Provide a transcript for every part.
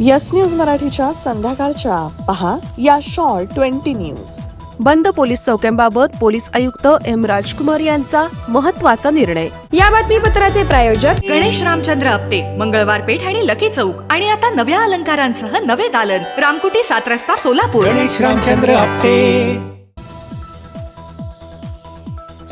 Yes news मराठीच्या संध्याकाळच्या. पहा या शॉर्ट ट्वेंटी न्यूज. बंद पोलीस चौक्यांबाबत पोलीस आयुक्त एम राजकुमार यांचा महत्त्वाचा निर्णय. या बातमीपत्राचे प्रायोजक गणेश रामचंद्र आपटे मंगळवार पेठ आणि लकी चौक. आणि आता नव्या अलंकारांसह नवे दालन. रामकुटी सात रस्ता सोलापूर. गणेश रामचंद्र आपटे.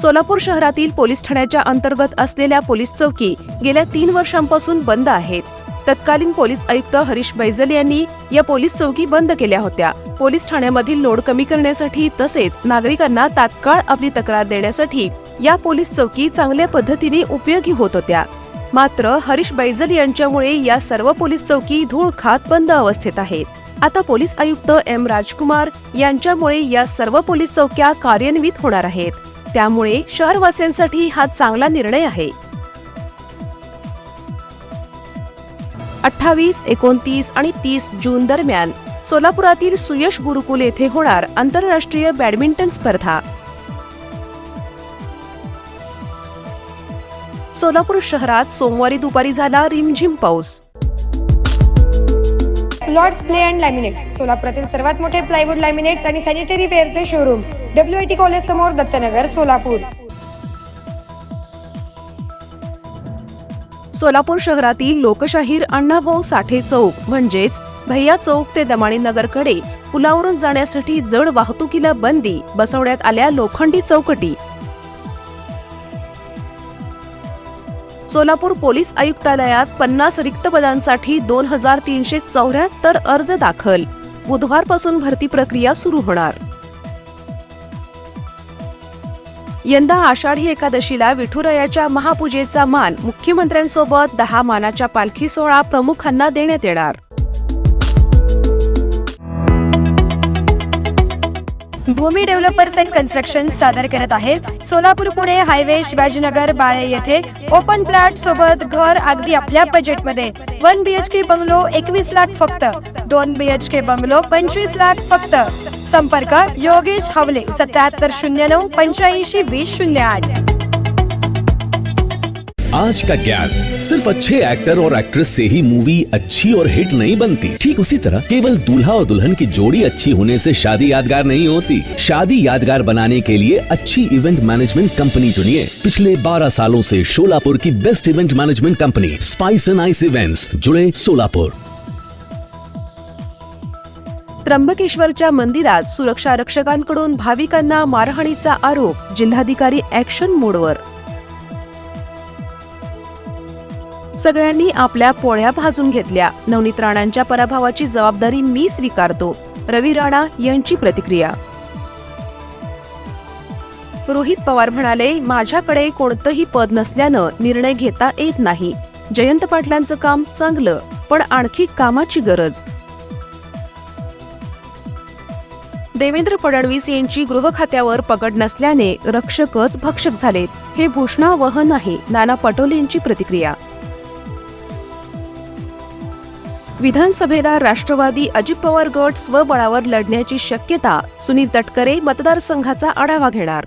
सोलापूर शहरातील पोलीस ठाण्याच्या अंतर्गत असलेल्या पोलीस चौकी गेल्या तीन वर्षांपासून बंद आहेत. तत्कालीन पोलीस आयुक्त हरीश बैजल यांनी या पोलीस चौकी बंद केल्या होत्या. पोलीस ठाण्यामधील लोड कमी करण्यासाठी तसेच नागरिकांना तात्काळ आपली तक्रार देण्यासाठी या पोलीस चौकी चांगल्या पद्धतीने उपयोगी होत होत्या. मात्र हरीश बैजल यांच्यामुळे या सर्व पोलीस चौकी धूळ खात बंद अवस्थेत आहेत. आता पोलीस आयुक्त एम राजकुमार यांच्यामुळे या सर्व पोलीस चौक्या कार्यान्वित होणार आहेत. त्यामुळे शहरवासियांसाठी हा चांगला निर्णय आहे. अठ्ठावीस एकोणतीस आणि तीस जून दरम्यान सोलापुरातील सुयश गुरुकुल येथे होणार आंतरराष्ट्रीय बॅडमिंटन स्पर्धा. सोलापूर शहरात सोमवारी दुपारी झाला रिमझिम पाऊस. लॉर्ड्स प्ले अँड लॅमिनेट्स सोलापुरातील सर्वात मोठे प्लायवूड लॅमिनेट्स आणि sanitary वेअरचे showroom W I T college समोर दत्तनगर सोलापूर. सोलापूर शहरातील लोकशाहीर अण्णाभाऊ साठे चौक म्हणजेच भैया चौक ते दमाणी नगरकडे पुलावरून जाण्यासाठी जड वाहतुकीला बंदी बसवण्यात आल्या लोखंडी चौकटी. सोलापूर पोलीस आयुक्तालयात पन्नास रिक्त पदांसाठी दोन हजार तीनशे चौऱ्याहत्तर अर्ज दाखल. बुधवारपासून भरती प्रक्रिया सुरू होणार. यंदा आषाढी एकादशीला विठुरायाच्या महापूजेचा मान मुख्यमंत्र्यांसोबत दहा मानाच्या पालखी सोहळा प्रमुखांना देण्यात येणार. भूमी डेव्हलपर्स अँड कन्स्ट्रक्शन सादर करत आहे. सोलापूर पुणे हायवे शिवाजीनगर बाळे येथे ओपन प्लॅट सोबत घर अगदी आपल्या बजेटमध्ये वन बी एच बंगलो एकवीस लाख फक्त. दोन बी एच के बंगलो पंचवीस लाख फक्त. संपर्क योगेश हवले, सत्याहत्तर शून्य नऊ, पंच्याऐंशी वीस शून्य आठ. आज का ज्ञान सिर्फ़ अच्छे एक्टर और एक्ट्रेस से ही मूवी अच्छी और हिट नहीं बनती। ठीक उसी तरह केवल दूल्हा और दुल्हन की जोड़ी अच्छी होने से शादी यादगार नहीं होती। शादी यादगार बनाने के लिए अच्छी इवेंट मैनेजमेंट कंपनी चुनिए। पिछले 12 सालों से शोलापुर की best event management company spice and ice events जुड़े सोलापुर त्र्यंबकेश्वरच्या मंदिरात सुरक्षा रक्षकांकडून भाविकांना मारहाणीचा आरोप जिल्हाधिकारी ऍक्शन मोडवर सगळ्यांनी आपल्या पोळ्या भाजून घेतल्या. नवनीत राणांच्या पराभवाची जबाबदारी मी स्वीकारतो. रवी राणा यांची प्रतिक्रिया. रोहित पवार म्हणाले माझ्याकडे कोणतंही पद नसल्यानं निर्णय घेता येत नाही. जयंत पाटलांचं काम चांगलं पण आणखी कामाची गरज. देवेंद्र फडणवीस यांची गृह खात्यावर पकड नसल्याने रक्षकच भक्षक झालेत. हे भूषणावह नाही नाना पटोले यांची प्रतिक्रिया. विधानसभेला राष्ट्रवादी अजित पवार गट स्वबळावर लढण्याची शक्यता सुनील तटकरे मतदारसंघाचा आढावा घेणार.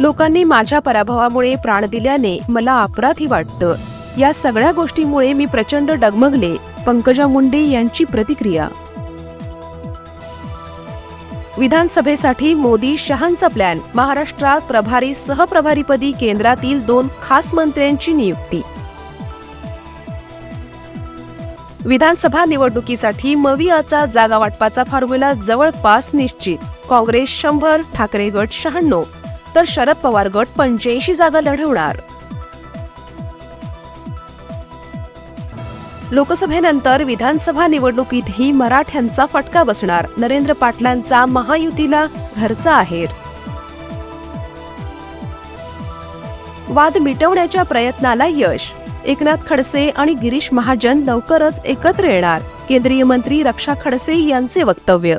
लोकांनी माझ्या पराभवामुळे प्राण दिल्याने मला अपराधी वाटतं. या सगळ्या गोष्टीमुळे मी प्रचंड डगमगले पंकजा मुंडे यांची प्रतिक्रिया. विधानसभेसाठी मोदी शहांचा प्लॅन महाराष्ट्रात प्रभारी सहप्रभारीपदी केंद्रातील दोन खास मंत्र्यांची नियुक्ती. विधानसभा निवडणुकीसाठी मवियाचा जागा वाटपाचा फॉर्म्युला जवळपास निश्चित काँग्रेस शंभर ठाकरे गट शहाण्णव. तर शरद पवार गट पंच्याऐंशी जागा लढवणार. लोकसभेनंतर विधानसभा निवडणुकीतही मराठ्यांचा फटका बसणार. नरेंद्र पाटलांचा महायुतीला घरचा आहेर. वाद मिटवण्याच्या प्रयत्नाला यश. एकनाथ खडसे आणि गिरीश महाजन लवकरच एकत्र येणार. केंद्रीय मंत्री रक्षा खडसे यांचे वक्तव्य.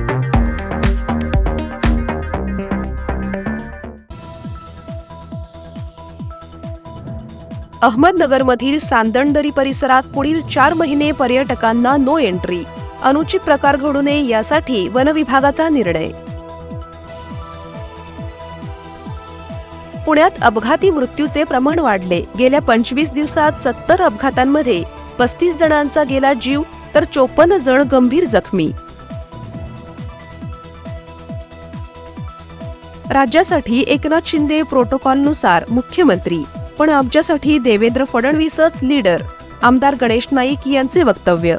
अहमदनगरमधील सांदणदरी परिसरात पुढील चार महिने पर्यटकांना नो एंट्री अनुचित प्रकार घडू नये यासाठी वनविभागाचा निर्णय. पुण्यात अपघाती मृत्यूचे प्रमाण वाढले. गेल्या पंचवीस दिवसात सत्तर अपघातांमध्ये पस्तीस जणांचा गेला जीव तर चोपन्न जण गंभीर जखमी. राज्यासाठी एकनाथ शिंदे प्रोटोकॉलनुसार मुख्यमंत्री पण आमच्यासाठी देवेंद्र फडणवीसच लीडर आमदार गणेश नाईक यांचे वक्तव्य.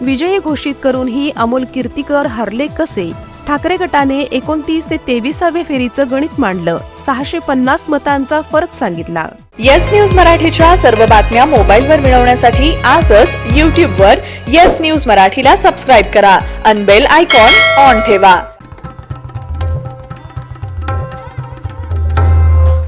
विजयी घोषित करूनही अमोल कीर्तीकर हरले कसे? ठाकरे गटाने एकोणतीस ते तेविसाव्या फेरीचं गणित मांडलं. सहाशे पन्नास मतांचा फरक सांगितला. येस न्यूज मराठीच्या सर्व बातम्या मोबाईलवर मिळवण्यासाठी आजच यूट्यूबवर येस न्यूज मराठीला सबस्क्राईब करा. अनबेल आयकॉन ऑन ठेवा.